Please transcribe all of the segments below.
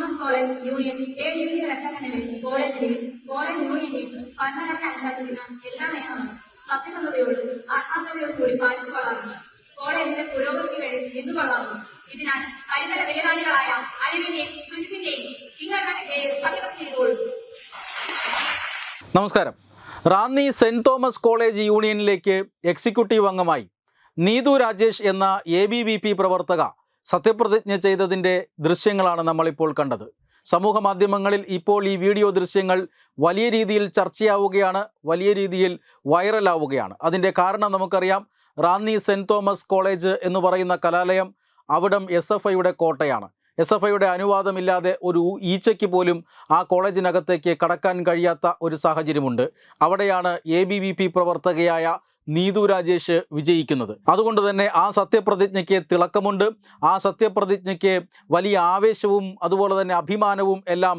Thomas college union A വിവിധ ഘട്ടങ്ങളിൽ കോളേജിലെയും college യൂണിയന്റെയും ഭരണഘടന അനുശാസിക്കുന്ന എല്ലാ നിയമങ്ങളും സത്യസന്ധതയോടും ആത്മാർത്ഥതയോടും കൂടി പാലിച്ചു വളർന്നു. കോളേജിന്റെ പുരോഗതിക്ക് വേണ്ടി എന്തു വളർന്നു? ഇതിനാൽ പരിസര വേദാനികളായ അഴിവിന്റെയും സുജിത്തിന്റെയും ഇങ്ങനെ സത്യപ്രതി ചെയ്തോളൂ. നമസ്കാരം. റാന്നി സെന്റ് തോമസ് കോളേജ് യൂണിയനിലേക്ക് എക്സിക്യൂട്ടീവ് അംഗമായി നീതു രാജേഷ് എന്ന എ ബി വി പി പ്രവർത്തക സത്യപ്രതിജ്ഞ ചെയ്തതിന്റെ ദൃശ്യങ്ങളാണ് നമ്മളിപ്പോൾ കണ്ടത്. സമൂഹ മാധ്യമങ്ങളിൽ ഇപ്പോൾ ഈ വീഡിയോ ദൃശ്യങ്ങൾ വലിയ രീതിയിൽ ചർച്ചയാവുകയാണ് വലിയ രീതിയിൽ വൈറലാവുകയാണ്. അതിന്റെ കാരണം നമുക്കറിയാം റാന്നി സെന്റ് തോമസ് കോളേജ് എന്ന് പറയുന്ന കലാലയം അവിടം എസ് എഫ് ഐയുടെ കോട്ടയാണ്. എസ് എഫ് ഐയുടെ അനുവാദമില്ലാതെ ഒരു ഈച്ചയ്ക്ക് പോലും ആ കോളേജിനകത്തേക്ക് കടക്കാൻ കഴിയാത്ത ഒരു സാഹചര്യമുണ്ട്. അവിടെയാണ് എ ബി വി പി പ്രവർത്തകയായ നീതു രാജേഷ് വിജയിക്കുന്നത്. അതുകൊണ്ട് തന്നെ ആ സത്യപ്രതിജ്ഞയ്ക്ക് തിളക്കമുണ്ട്. ആ സത്യപ്രതിജ്ഞയ്ക്ക് വലിയ ആവേശവും അതുപോലെ തന്നെ അഭിമാനവും എല്ലാം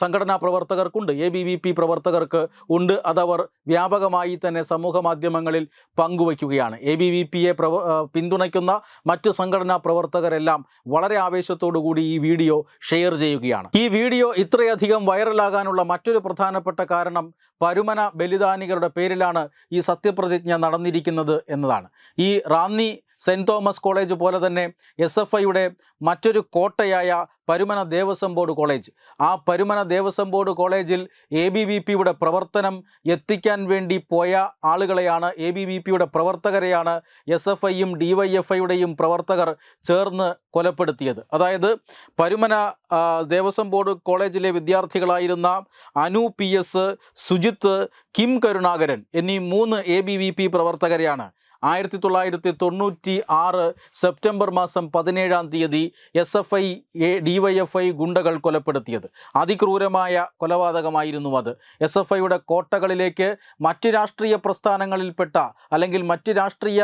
സംഘടനാ പ്രവർത്തകർക്കുണ്ട്. എ ബി വി പി പ്രവർത്തകർക്ക് ഉണ്ട്. അതവർ വ്യാപകമായി തന്നെ സമൂഹ മാധ്യമങ്ങളിൽ പങ്കുവയ്ക്കുകയാണ്. എ ബി വി പിയെ പ്രവ പിന്തുണയ്ക്കുന്ന മറ്റു സംഘടനാ പ്രവർത്തകരെല്ലാം വളരെ കൂടി ഈ വീഡിയോ ഷെയർ ചെയ്യുകയാണ്. ഈ വീഡിയോ ഇത്രയധികം വൈറലാകാനുള്ള മറ്റൊരു പ്രധാനപ്പെട്ട കാരണം പരുമന ബലിദാനികളുടെ പേരിലാണ് ഈ സത്യപ്രതിജ്ഞ നടന്നിരിക്കുന്നത് എന്നതാണ്. ഈ റാന്നി സെന്റ് തോമസ് കോളേജ് പോലെ തന്നെ എസ് എഫ് ഐയുടെ മറ്റൊരു കോട്ടയായ പരുമന ദേവസ്വം ബോർഡ് കോളേജ്. ആ പരുമന ദേവസ്വം ബോർഡ് കോളേജിൽ എ ബി വി പിയുടെ പ്രവർത്തനം എത്തിക്കാൻ വേണ്ടി പോയ ആളുകളെയാണ് എ ബി വി പിയുടെ പ്രവർത്തകരെയാണ് എസ് എഫ് ഐയും ഡി വൈ എഫ് ഐയുടെയും പ്രവർത്തകർ ചേർന്ന് കൊലപ്പെടുത്തിയത്. അതായത് പരുമന ദേവസ്വം ബോർഡ് കോളേജിലെ വിദ്യാർത്ഥികളായിരുന്ന അനു പി എസ് സുജിത്ത് കിം കരുണാകരൻ എന്നീ മൂന്ന് എ ബി വി പി പ്രവർത്തകരെയാണ് ആയിരത്തി തൊള്ളായിരത്തി തൊണ്ണൂറ്റി ആറ് സെപ്റ്റംബർ മാസം പതിനേഴാം തീയതി S F I A D Y F I ഗുണ്ടകൾ കൊലപ്പെടുത്തിയത്. അതിക്രൂരമായ കൊലപാതകമായിരുന്നു അത്. എസ് എഫ് ഐയുടെ കോട്ടകളിലേക്ക് മറ്റ് രാഷ്ട്രീയ പ്രസ്ഥാനങ്ങളിൽപ്പെട്ട അല്ലെങ്കിൽ മറ്റ് രാഷ്ട്രീയ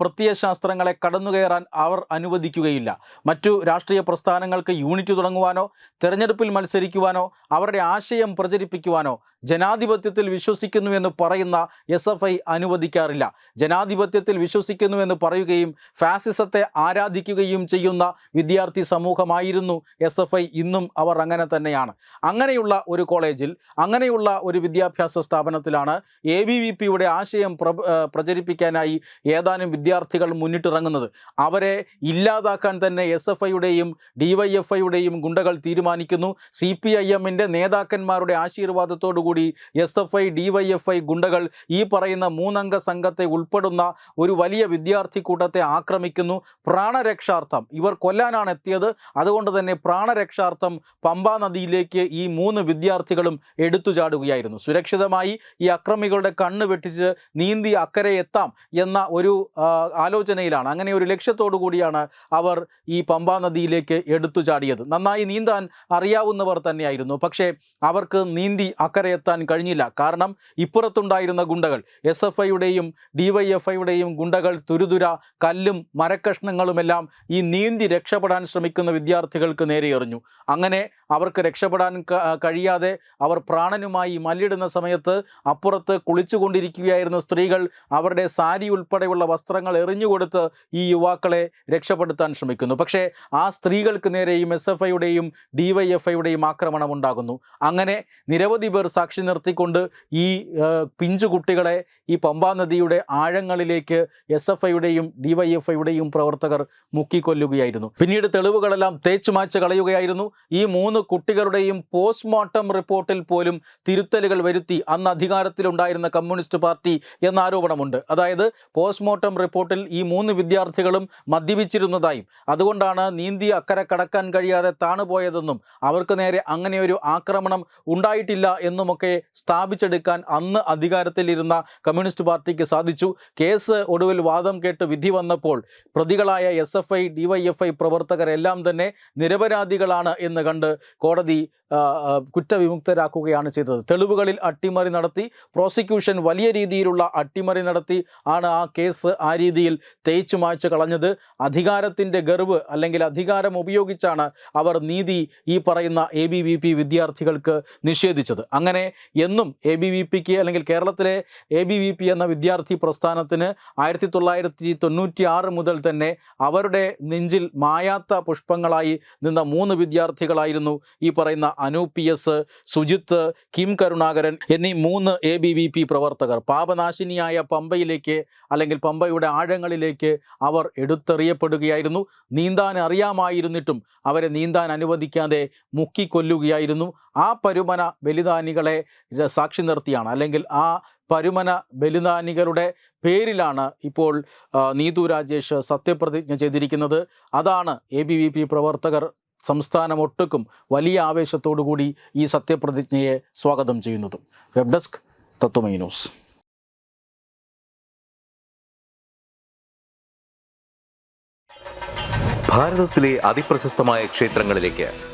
പ്രത്യയശാസ്ത്രങ്ങളെ പ്രത്യയശാസ്ത്രങ്ങളെ കടന്നുകയറാൻ അവർ അനുവദിക്കുകയില്ല. മറ്റു രാഷ്ട്രീയ പ്രസ്ഥാനങ്ങൾക്ക് യൂണിറ്റ് തുടങ്ങുവാനോ തെരഞ്ഞെടുപ്പിൽ മത്സരിക്കുവാനോ അവരുടെ ആശയം പ്രചരിപ്പിക്കുവാനോ ജനാധിപത്യത്തിൽ വിശ്വസിക്കുന്നു എന്ന് പറയുന്ന എസ് എഫ് ഐ അനുവദിക്കാറില്ല. ജനാധിപത്യത്തിൽ വിശ്വസിക്കുന്നു എന്ന് പറയുകയും ഫാസിസത്തെ ആരാധിക്കുകയും ചെയ്യുന്ന വിദ്യാർത്ഥി സമൂഹമായിരുന്നു എസ് എഫ് ഐ. ഇന്നും അവർ അങ്ങനെ തന്നെയാണ്. അങ്ങനെയുള്ള ഒരു കോളേജിൽ അങ്ങനെയുള്ള ഒരു വിദ്യാഭ്യാസ സ്ഥാപനത്തിലാണ് എ ബി വി പിയുടെ ആശയം പ്ര പ്രചരിപ്പിക്കാനായി ഏതാനും വിദ്യാർത്ഥികൾ മുന്നിട്ടിറങ്ങുന്നത്. അവരെ ഇല്ലാതാക്കാൻ തന്നെ എസ് എഫ് ഐയുടെയും ഡി വൈ എഫ് ഐയുടെയും ഗുണ്ടകൾ തീരുമാനിക്കുന്നു. സി പി ഐ എമ്മിന്റെ നേതാക്കന്മാരുടെ ആശീർവാദത്തോടു കൂടി S F I D Y F I ഗുണ്ടകൾ ഈ പറയുന്ന മൂന്നംഗ സംഘത്തെ ഉൾപ്പെടുന്ന ഒരു വലിയ വിദ്യാർത്ഥി കൂട്ടത്തെ ആക്രമിക്കുന്നു. പ്രാണരക്ഷാർത്ഥം. ഇവർ കൊല്ലാനാണ് എത്തിയത്. അതുകൊണ്ട് തന്നെ പ്രാണരക്ഷാർത്ഥം പമ്പാ നദിയിലേക്ക് ഈ മൂന്ന് വിദ്യാർത്ഥികളും എടുത്തു ചാടുകയായിരുന്നു. സുരക്ഷിതമായി ഈ അക്രമികളുടെ കണ്ണ് വെട്ടിച്ച് നീന്തി അക്കരെ എത്താം എന്ന ഒരു ആലോചനയിലാണ്. അങ്ങനെ ഒരു ലക്ഷ്യത്തോടു കൂടിയാണ് അവർ ഈ പമ്പാ നദിയിലേക്ക് എടുത്തു ചാടിയത്. നന്നായി നീന്താൻ അറിയാവുന്നവർ തന്നെയായിരുന്നു. പക്ഷേ അവർക്ക് നീന്തി അക്കരെ എത്താൻ കഴിഞ്ഞില്ല. കാരണം ഇപ്പുറത്തുണ്ടായിരുന്ന ഗുണ്ടകൾ എസ് എഫ് ഐയുടെയും ഡി വൈ എഫ് ഐയുടെയും ഗുണ്ടകൾ തുരുതുര കല്ലും മരക്കഷ്ണങ്ങളുമെല്ലാം ഈ നീന്തി രക്ഷപ്പെടാൻ ശ്രമിക്കുന്ന വിദ്യാർത്ഥികൾക്ക് നേരെ എറിഞ്ഞു. അങ്ങനെ അവർക്ക് രക്ഷപ്പെടാൻ കഴിയാതെ അവർ പ്രാണനുമായി മല്ലിടുന്ന സമയത്ത് അപ്പുറത്ത് കുളിച്ചുകൊണ്ടിരിക്കുകയായിരുന്ന സ്ത്രീകൾ അവരുടെ സാരി ഉൾപ്പെടെയുള്ള വസ്ത്രങ്ങൾ എറിഞ്ഞുകൊടുത്ത് ഈ യുവാക്കളെ രക്ഷപ്പെടുത്താൻ ശ്രമിക്കുന്നു. പക്ഷേ ആ സ്ത്രീകൾക്ക് നേരെയും എസ് എഫ് ഐയുടെയും ഡി വൈ എഫ് ഐയുടെയും ആക്രമണം ഉണ്ടാകുന്നു. അങ്ങനെ നിരവധി പേർ സാക്ഷി നിർത്തിക്കൊണ്ട് ഈ പിഞ്ചു കുട്ടികളെ ഈ പമ്പാ നദിയുടെ ആഴങ്ങളിലേക്ക് എസ് എഫ് ഐയുടെയും ഡിവൈഎഫ്ഐയുടെയും ഐയുടെയും പ്രവർത്തകർ മുക്കിക്കൊല്ലുകയായിരുന്നു. പിന്നീട് തെളിവുകളെല്ലാം തേച്ചുമാച്ച് കളയുകയായിരുന്നു. ഈ മൂന്ന് കുട്ടികളുടെയും പോസ്റ്റ്മോർട്ടം റിപ്പോർട്ടിൽ പോലും തിരുത്തലുകൾ വരുത്തി അന്ന് അധികാരത്തിലുണ്ടായിരുന്ന കമ്മ്യൂണിസ്റ്റ് പാർട്ടി എന്ന ആരോപണമുണ്ട്. അതായത് പോസ്റ്റ്മോർട്ടം റിപ്പോർട്ടിൽ ഈ മൂന്ന് വിദ്യാർത്ഥികളും മദ്യപിച്ചിരുന്നതായും അതുകൊണ്ടാണ് നീന്തി അക്കരെ കടക്കാൻ കഴിയാതെ താണുപോയതെന്നും അവർക്ക് നേരെ അങ്ങനെയൊരു ആക്രമണം ഉണ്ടായിട്ടില്ല എന്നുമൊക്കെ സ്ഥാപിച്ചെടുക്കാൻ അന്ന് അധികാരത്തിലിരുന്ന കമ്മ്യൂണിസ്റ്റ് പാർട്ടിക്ക് സാധിച്ചു. കേസ് ഒടുവിൽ വാദം കേട്ട് വിധി വന്നപ്പോൾ പ്രതികളായ S F I D Y F I പ്രവർത്തകരെല്ലാം തന്നെ നിരപരാധികളാണ് എന്ന് കണ്ട് കോടതി കുറ്റവിമുക്തരാക്കുകയാണ് ചെയ്തത്. തെളിവുകളിൽ അട്ടിമറി നടത്തി പ്രോസിക്യൂഷൻ വലിയ രീതിയിലുള്ള അട്ടിമറി നടത്തി ആണ് ആ കേസ് ആ രീതിയിൽ തേച്ചു മായ്ച്ച് കളഞ്ഞത്. അധികാരത്തിന്റെ ഗർവ് അല്ലെങ്കിൽ അധികാരം ഉപയോഗിച്ചാണ് അവർ നീതി ഈ പറയുന്ന എ ബി വി പി വിദ്യാർത്ഥികൾക്ക് നിഷേധിച്ചത്. അങ്ങനെ എന്നും എ ബി വി പിക്ക് അല്ലെങ്കിൽ കേരളത്തിലെ എ ബി വി പി എന്ന വിദ്യാർത്ഥി പ്രസ്ഥാനത്തിന് ആയിരത്തി തൊള്ളായിരത്തി തൊണ്ണൂറ്റി ആറ് മുതൽ തന്നെ അവരുടെ നെഞ്ചിൽ മായാത്ത പുഷ്പങ്ങളായി നിന്ന മൂന്ന് വിദ്യാർത്ഥികളായിരുന്നു ഈ പറയുന്ന അനു പി എസ് സുജിത്ത് കിം കരുണാകരൻ എന്നീ മൂന്ന് എ ബി വി പി പ്രവർത്തകർ. പാപനാശിനിയായ പമ്പയിലേക്ക് അല്ലെങ്കിൽ പമ്പയുടെ ആഴങ്ങളിലേക്ക് അവർ എടുത്തെറിയപ്പെടുകയായിരുന്നു. നീന്താൻ അറിയാമായിരുന്നിട്ടും അവരെ നീന്താൻ അനുവദിക്കാതെ മുക്കിക്കൊല്ലുകയായിരുന്നു. ആ പരുമന ബലിദാനികളെ സാക്ഷി നിർത്തിയാണ്. അല്ലെങ്കിൽ ആ പരുമന ബലിദാനികളുടെ പേരിലാണ് ഇപ്പോൾ നീതു രാജേഷ് സത്യപ്രതിജ്ഞ ചെയ്തിരിക്കുന്നത്. അതാണ് എ ബി വി പി പ്രവർത്തകർ സംസ്ഥാനമൊട്ടുക്കും വലിയ ആവേശത്തോടു കൂടി ഈ സത്യപ്രതിജ്ഞയെ സ്വാഗതം ചെയ്യുന്നതും. Web desk Tatwamayi news. ഭാരതത്തിലെ അതിപ്രശസ്തമായ ക്ഷേത്രങ്ങളിലേക്ക്